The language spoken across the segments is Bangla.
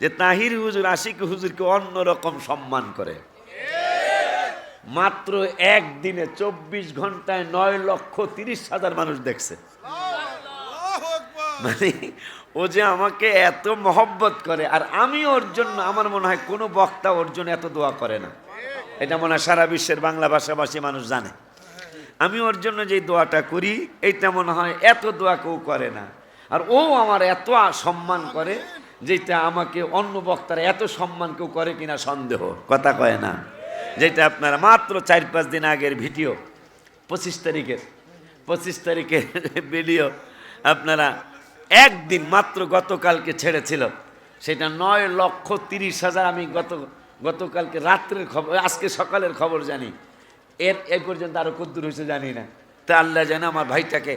যে তাহির হুজুর আশিক হুজুরকে অন্যরকম সম্মান করে। মাত্র একদিনে চব্বিশ ঘন্টায় নয় লক্ষ তিরিশ হাজার মানুষ দেখছে। মানে ও যে আমাকে এত মহব্বত করে, আর আমি ওর জন্য, আমার মনে হয় কোনো বক্তা ওর জন্য এত দোয়া করে না। এটা মনে হয় সারা বিশ্বের বাংলা ভাষাভাষী মানুষ জানে। আমি ওর জন্য যে দোয়াটা করি, এইটা মনে হয় এত দোয়া কেউ করে না। আর ও আমার এত সম্মান করে যেটা আমাকে অন্য বক্তারা এত সম্মান কেউ করে কিনা সন্দেহ, কথা কয় না। যেটা আপনারা মাত্র চার পাঁচ দিন আগের ভিডিও, পঁচিশ তারিখের পঁচিশ তারিখের ভিডিও আপনারা একদিন মাত্র গতকালকে ছেড়েছিল। সেটা নয় লক্ষ তিরিশ হাজার আমি গত, গতকালকে রাত্রের খবর, আজকে সকালের খবর জানি। এর এই পর্যন্ত আরও কদ্দূর হয়েছে জানি না। তা আল্লাহ যেন আমার ভাইটাকে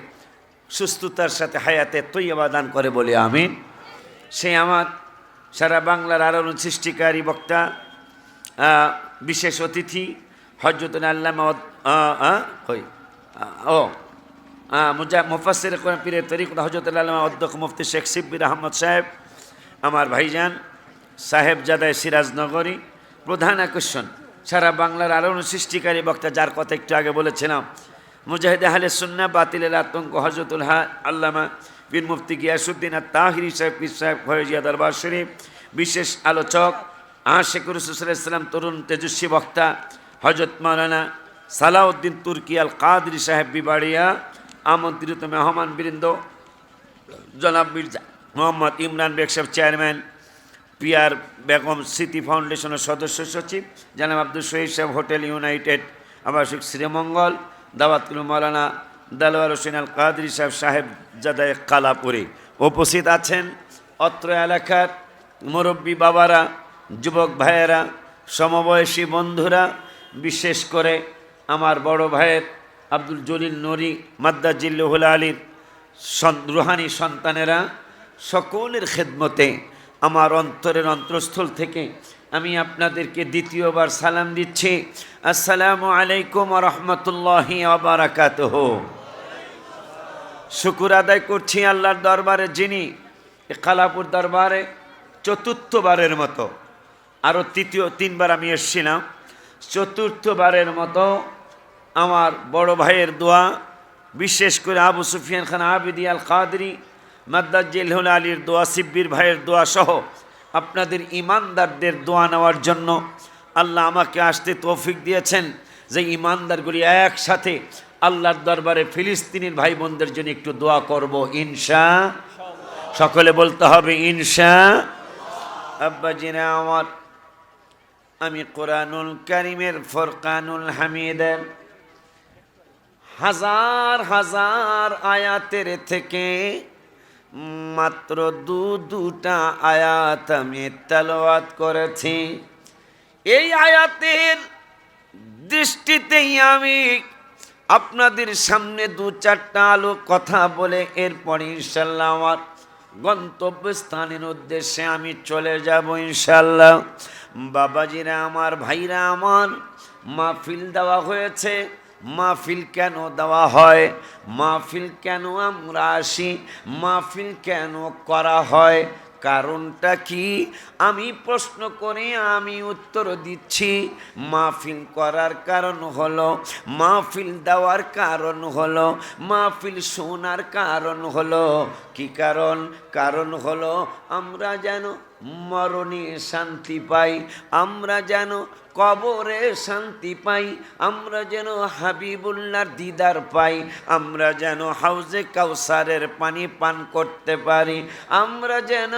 সুস্থতার সাথে হায়াতে তৈয়াবা দান করে বলে, আমিন। সে আমার সারা বাংলার আলোড়ন সৃষ্টিকারী বক্তা বিশেষ অতিথি হজরত আল্লাহ হই ও মুজা মুফাসির পীরের তরিক হজরত আল্লাহ অধ্যক্ষ মুফতি শেখ সিব্বির আহমদ সাহেব, আমার ভাইজান সাহেব জাদায় সিরাজনগরী। প্রধান আকর্ষণ, সারা বাংলার আলোড়ন সৃষ্টিকারী বক্তা, যার কথা একটু আগে বলেছিলাম, মুজাহিদ আহলে সুন্না বাতিলের আতঙ্ক হজরতুল হা, আল্লামা বীর মুফতি গিয়াসুদ্দিন আর তাহিরি সাহেব, পীর সাহেব ফয়েজিয়া দরবার শরীফ, বিশেষ আলোচক আশেকুর রসুলাম তরুণ তেজস্বী বক্তা হজরত মাওলানা সালাউদ্দিন তুর্কি আল কাদরি সাহেব বিবাড়িয়া, আমন্ত্রিত মেহমান বৃন্দ, জনাব মির্জা মোহাম্মদ ইমরান বেগ সাহেব চেয়ারম্যান পিয়ার বেগম স্মৃতি ফাউন্ডেশনের সদস্য সচিব, জানাব আব্দুল শহীদ সাহেব হোটেল ইউনাইটেড, আবাসিক শ্রীমঙ্গল দাওয়াতুল মৌলানা দালোয়ার হোসেন আল কাদরি সাহেব সাহেব জাদায় কালাপুরে উপস্থিত আছেন। অত্র এলাকার মুরব্বী বাবারা, যুবক ভাইয়েরা, সমবয়সী বন্ধুরা, বিশেষ করে আমার বড় ভাইয়ের আব্দুল জলিল নরি, মাদ্দা জিল্লুহুল আলীর রুহানি সন্তানেরা, সকলের খেদমতে আমার অন্তরের অন্তঃস্থল থেকে আমি আপনাদেরকে দ্বিতীয়বার সালাম দিচ্ছি। আসসালামু আলাইকুম রহমতুল্লাহি আবরাকাত শুকুর আদায় করছি আল্লাহর দরবারে যিনি এ কালাপুর দরবারে চতুর্থবারের মতো আরও তৃতীয়, তিনবার আমি এসছিলাম। চতুর্থবারের মতো আমার বড় ভাইয়ের দোয়া, বিশেষ করে আবু সুফিয়ান খান আবিদি আল কাদরি মাদ্দাজিল আলীর দোয়া, সিব্বির ভাইয়ের দোয়া সহ আপনাদের ইমানদারদের দোয়া নেওয়ার জন্য আল্লাহ আমাকে আসতে তৌফিক দিয়েছেন যে ইমানদারগুলি একসাথে আল্লাহর দরবারে ফিলিস্তিনির ভাই বোনদের জন্য একটু দোয়া করব, ইনশা। সকলে বলতে হবে, ইনশা। আব্বাজিরা আমার, আমি কোরআনুল করিমের, ফরকানুল হামিদের হাজার হাজার আয়াতের থেকে মাত্র দু, দুটা আয়াত আমি তেলাওয়াত করেছি। এই আয়াতের দৃষ্টিতেই আমি আপনাদের সামনে দু চারটা আলো কথা বলে এরপরে ইনশাল্লাহ আমার গন্তব্যস্থানের উদ্দেশ্যে আমি চলে যাব ইনশাল্লাহ। বাবাজিরা আমার, ভাইরা আমার, মাহফিল দেওয়া হয়েছে। মাহফিল কেন দেওয়া হয়? মাহফিল কেন আমরা আসি? মাহফিল কেন করা হয়? কারণটা কি? আমি প্রশ্ন করে আমি উত্তর দিচ্ছি। মাহফিল করার কারণ হলো, মাহফিল দেওয়ার কারণ হলো, মাহফিল শোনার কারণ হলো। কি কারণ? কারণ হলো আমরা যেন মরণে শান্তি পাই, আমরা যেন কবরে শান্তি পাই, আমরা যেন হাবিবুল্লার দিদার পাই, আমরা যেন হাউজে কাউসারের পানি পান করতে পারি, আমরা যেন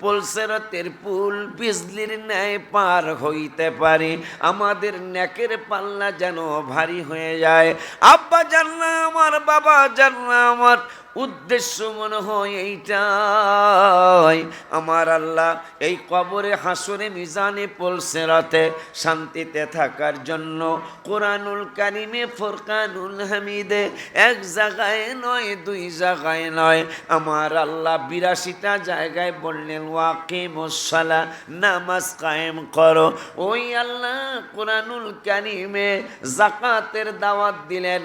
পলসেরতের পুল বিজলির ন্যায় পার হইতে পারি, আমাদের ন্যাকের পাল্লা যেন ভারী হয়ে যায়। আব্বা জানলা আমার, বাবা জানলা আমার, উদ্দেশ্য মনে হয় এইটাই। আমার আল্লাহ এই কবরে হাসরে মিজানে পলসে রাতে শান্তিতে থাকার জন্য কোরআনুল কারিমে, ফোরকানুল হামিদে এক জায়গায় নয়, দুই জায়গায় নয়। আমার আল্লাহ বিরাশিটা জায়গায় বললেন ওয়াকে মশালা নামাজ কায়েম করো। ওই আল্লাহ কোরআনুল কারিমে জাকাতের দাওয়াত দিলেন।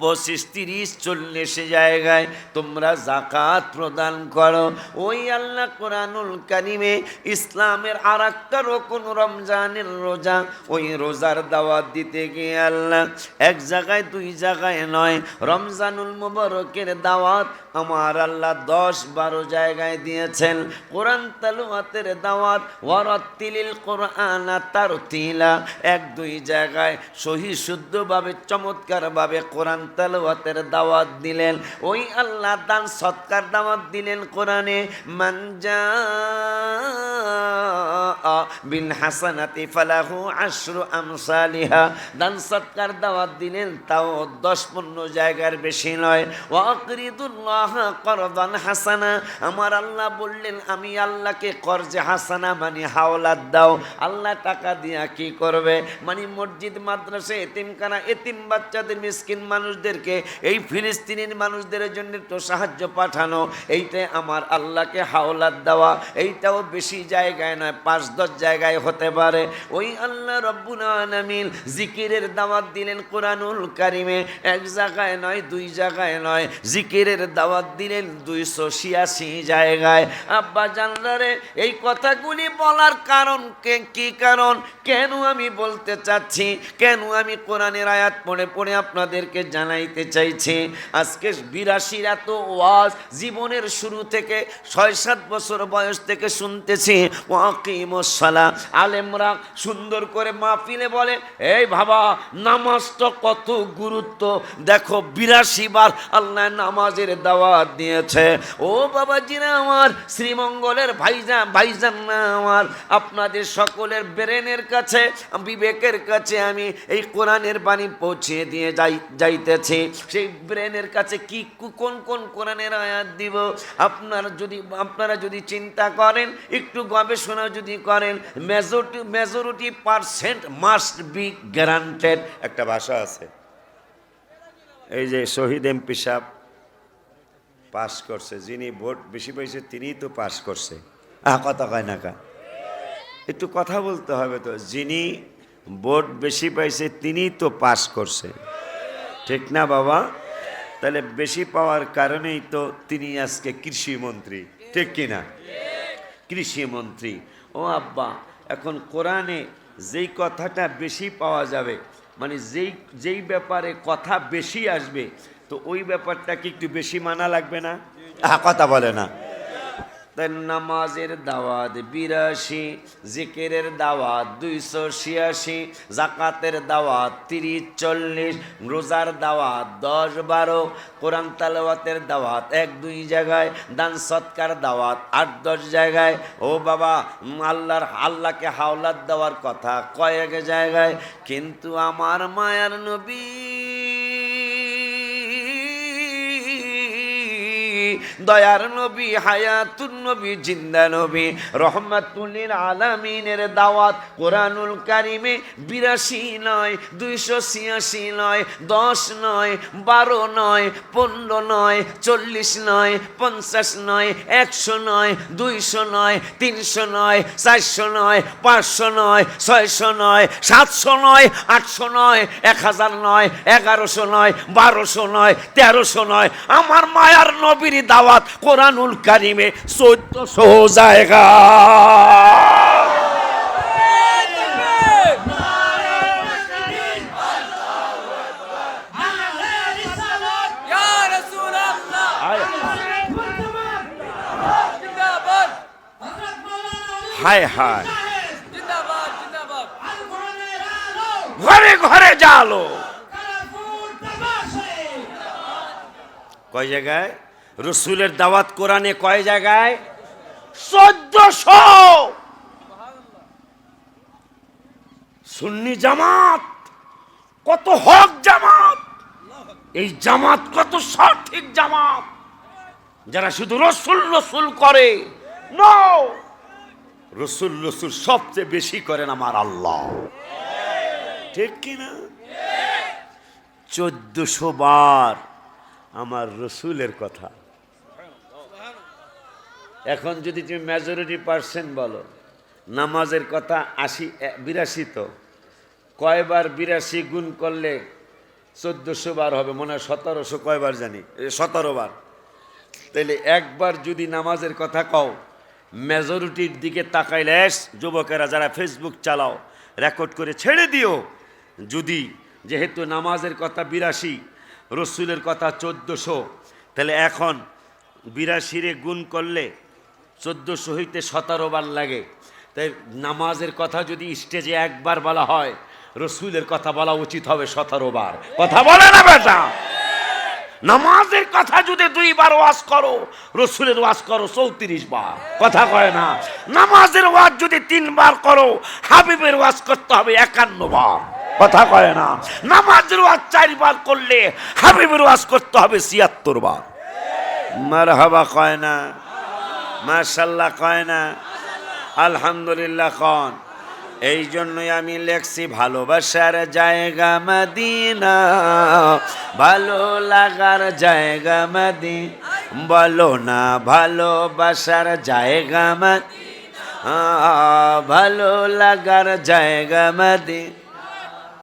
পঁচিশ, তিরিশ, চল্লিশ জায়গায় তোমরা জাকাত প্রদান করো। ওই আল্লাহ কোরআনুল কারিমে ইসলামের আর একটা রকম রমজানের রোজা ওই রোজার দাওয়াত দিতে গিয়ে আল্লাহ এক জায়গায়, দুই জায়গায় নয়, রমজানুল মুবারকের দাওয়াত আমার আল্লাহ দশ, বারো জায়গায় দিয়েছেন। কোরআন তালুয়াতের দাওয়াত ওয়ারাত্তিলিল কোরআন তার তিলা এক, দুই জায়গায় সহি শুদ্ধভাবে চমৎকারভাবে কোরআন তালুয়াতের দাওয়াত দিলেন। ওই আল্লাহ দান সৎকার দাওয়াত দিলেন কোরআনে। মানজা বিল হাসানাতি ফালাহু আশরু আমসালিহা। দান সৎকার দাওয়াত দিলেন, তাও দশ পনেরো জায়গার বেশি নয়। ওয়াকরিদুল্লাহ করদান হাসানা। আমার আল্লাহ বললেন, আমি আল্লাহকে কর্জে হাসানা মানে হাওলাত দাও। আল্লাহ টাকা দিয়া কি করবে? মানে মসজিদ, মাদ্রাসা, এতিমখানা, এতিম বাচ্চাদের, মিসকিন মানুষদেরকে, এই ফিলিস্তিনের মানুষদের জন্য তো সাহায্য পাঠানো, এইটাই আমার আল্লাহকে হাওলাত দেওয়া, এইটাও বেশি জায়গায় নয়, পাঁচ দশ জায়গায় হতে পারে। ওই আল্লাহ রব্বুল জিকিরের দাওয়াত দিলেন কোরআনুল কারিমে, এক জায়গায় নয়, দুই জায়গায় নয়, জিকিরের দাওয়াত দিলেন দুইশো ছিয়াশি জায়গায়। আব্বা জানলারে এই কথাগুলি বলার কারণ কে, কি কারণ? কেন আমি বলতে চাচ্ছি? কেন আমি কোরআনের আয়াত পড়ে পড়ে আপনাদেরকে জানাইতে চাইছি, আজকে বিরাশির এত ওয়াজ জীবনের শুরু থেকে ছয় সাত বছর বয়স থেকে শুনতেছি ওয়াকিমসালা আলেমরা সুন্দর করে মাহফিলে বলে, এই বাবা, নামাজটা কত গুরুত্ব? দেখো বিরাশি বার আল্লাহ নামাজের দাওয়াত দিয়েছে। ও বাবাজিরা আমার, শ্রীমঙ্গলের ভাইজান ভাইজান না আমার, আপনাদের সকলের ব্রেনের কাছে, বিবেকের কাছে আমি এই কোরআনের বাণী পৌঁছে দিয়ে যাই যাইতেছি সেই ব্রেনের কাছে কি কোন কোন কোরআনের আয়াত দিব? আপনারা যদি আপনারা যদি চিন্তা করেন, একটু গবেষণা যদি করেন majority majority percent must be guaranteed একটা ভাষা আছে। এই যে শহীদ এমপি সাহেব পাস করছে, যিনি ভোট বেশি পাইছে, তিনিই তো পাস করছে। আহ কথা কয় না একটু কথা বলতে হবে তো, যিনি ভোট বেশি পাইছে, তিনিই তো পাস করছে। ঠিক না, বাবা? তাহলে বেশি পাওয়ার কারণেই তো তিনি আজকে কৃষি মন্ত্রী, ঠিক কিনা কৃষি মন্ত্রী। ও আব্বা, এখন কোরআনে যেই কথাটা বেশি পাওয়া যাবে মানে যেই যেই ব্যাপারে কথা বেশি আসবে, তো ওই ব্যাপারটা কি একটু বেশি মানা লাগবে না? কথা বলে না। তাই নামাজের দাওয়াত বিরাশি, জিকিরের দাওয়াত দুইশো ছিয়াশি জাকাতের দাওয়াত তিরিশ, চল্লিশ, রোজার দাওয়াত দশ, বারো, কোরআন তালাওয়াতের দাওয়াত এক, দুই জায়গায়, দান সৎকার দাওয়াত আট, দশ জায়গায়। ও বাবা আল্লাহর, আল্লাহকে হাওলাত দেওয়ার কথা কয়েক জায়গায়। কিন্তু আমার মায়ার নবী দয়ার নবী, হায়াতুন নবী, জিন্দা নবী রহমাতুল্লিল আলামিনের দাওয়াত কোরআনুল কারিমে বিরাশি নয়, দুইশো ছিয়াশি নয়, দশ নয়, বারো নয়, পনেরো নয়, চল্লিশ নয়, পঞ্চাশ নয়, একশো নয়, দুইশো নয়, তিনশো নয়, চারশো নয়, পাঁচশো নয়, ছয়শো নয়, সাতশো নয়, আটশো নয়, এক হাজার নয়, এগারোশো নয়, বারোশো নয়, তেরোশো নয়। আমার মায়ার নবীর दावत कुरान उल में सो तो सो हो जाएगा। हाय हाय। घरे घरे जा लो कोई जगह রসুলের দাওয়াত কোরআনে কয় জায়গায়? চোদ্দশো। সুন্নি জামাত, কত হক জামাত, এই জামাত কত সঠিক জামাত, যারা শুধু রসুল রসুল করে। রসুল রসুল সবচেয়ে বেশি করেন আমার আল্লাহ। ঠিক কিনা চোদ্দশো বার আমার রসুলের কথা। এখন যদি তুমি মেজরিটি পার্সেন্ট বলো, নামাজের কথা আশি বিরাশি তো। কয়বার বিরাশি গুণ করলে চোদ্দোশো বার হবে, মনে হয় সতেরোশো কয়বার জানি সতেরো বার। তাইলে একবার যদি নামাজের কথা কও মেজরিটির দিকে তাকাইলে যুবকেরা যারা ফেসবুক চালাও রেকর্ড করে ছেড়ে দিও। যদি যেহেতু নামাজের কথা বিরাশি, রসুলের কথা চোদ্দোশো তাহলে এখন বিরাশিরে গুণ করলে চোদ্দোশো হইতে সতেরো বার লাগে। তাই নামাজের কথা যদি স্টেজে একবার বলা হয়, রসুলের কথা বলা উচিত হবে সতেরো বার। কথা বলে না বেটা। নামাজের কথা যদি দুইবার ওয়াজ করো, রসুলের ওয়াজ করো চৌত্রিশ বার। কথা কয় না। নামাজের ওয়াজ যদি তিনবার করো, হাবিবের ওয়াজ করতে হবে একান্ন বার। কথা কয় না। নামাজের ওয়াজ চারবার করলে হাবিবের ওয়াজ করতে হবে ছিয়াত্তর বার। মার হাবা কয় না। মার্শাল্লাহ কয় না? আলহামদুলিল্লাহ কন। এই জন্যই আমি লেখছি, ভালোবাসার জায়গা মদিনা, ভালো লাগার জায়গা মদি বলো না, ভালোবাসার জায়গা মদি ভালো লাগার জায়গা মদি